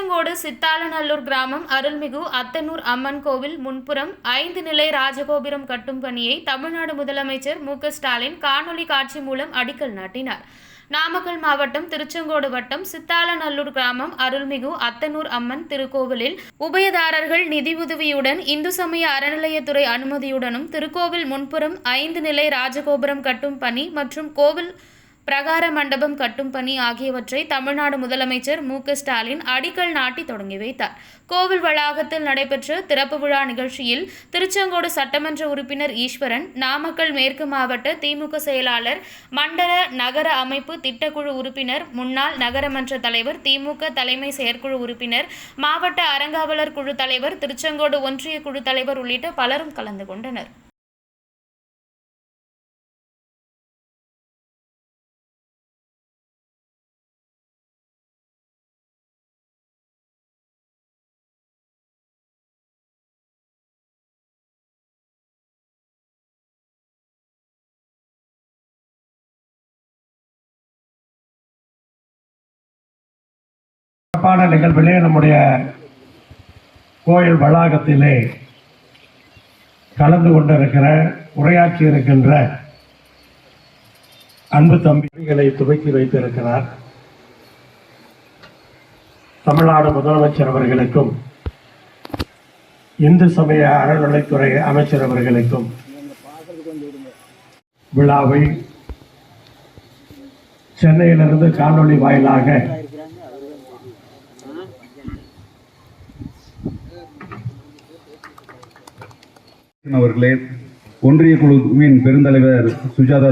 திருச்செங்கோடு சித்தாலநல்லூர் கிராமம் அருள்மிகு அத்தனூர் அம்மன் கோவில் முன்புறம் ஐந்து நிலை ராஜகோபுரம் கட்டும் பணியை தமிழ்நாடு முதலமைச்சர் மு. க. ஸ்டாலின் காணொலி காட்சி மூலம் அடிக்கல் நாட்டினார். நாமக்கல் மாவட்டம் திருச்செங்கோடு வட்டம் சித்தாலநல்லூர் கிராமம் அருள்மிகு அத்தனூர் அம்மன் திருக்கோவிலில் உபயதாரர்கள் நிதியுதவியுடன் இந்து சமய அறநிலையத்துறை அனுமதியுடனும் திருக்கோவில் முன்புறம் ஐந்து நிலை ராஜகோபுரம் கட்டும் பணி மற்றும் கோவில் பிரகார மண்டபம் கட்டும் பணி ஆகியவற்றை தமிழ்நாடு முதலமைச்சர் மு ஸ்டாலின் அடிக்கல் நாட்டி தொடங்கி வைத்தார். கோவில் வளாகத்தில் நடைபெற்ற திறப்பு விழா நிகழ்ச்சியில் திருச்செங்கோடு சட்டமன்ற உறுப்பினர் ஈஸ்வரன் நாமக்கல் மேற்கு மாவட்ட திமுக செயலாளர் மண்டல நகர அமைப்பு திட்டக்குழு உறுப்பினர் முன்னாள் நகரமன்ற தலைவர் திமுக தலைமை செயற்குழு உறுப்பினர் மாவட்ட அறங்காவலர் குழு தலைவர் திருச்செங்கோடு ஒன்றிய குழு தலைவர் உள்ளிட்ட பலரும் கலந்து கொண்டனர். சிறப்பான நிகழ்விலே நம்முடைய கோயில் வளாகத்திலே கலந்து கொண்டிருக்கிற உரையாற்றி இருக்கின்ற அன்பு தம்பிகளை துவக்கி வைத்திருக்கிறார். தமிழ்நாடு முதலமைச்சர் அவர்களுக்கும் இந்து சமய அறநிலைத்துறை அமைச்சர் அவர்களுக்கும் விழாவை சென்னையிலிருந்து காணொளி வாயிலாக அவர்களே ஒன்றிய குழுவின் பெருந்தலைவர் சுஜாதா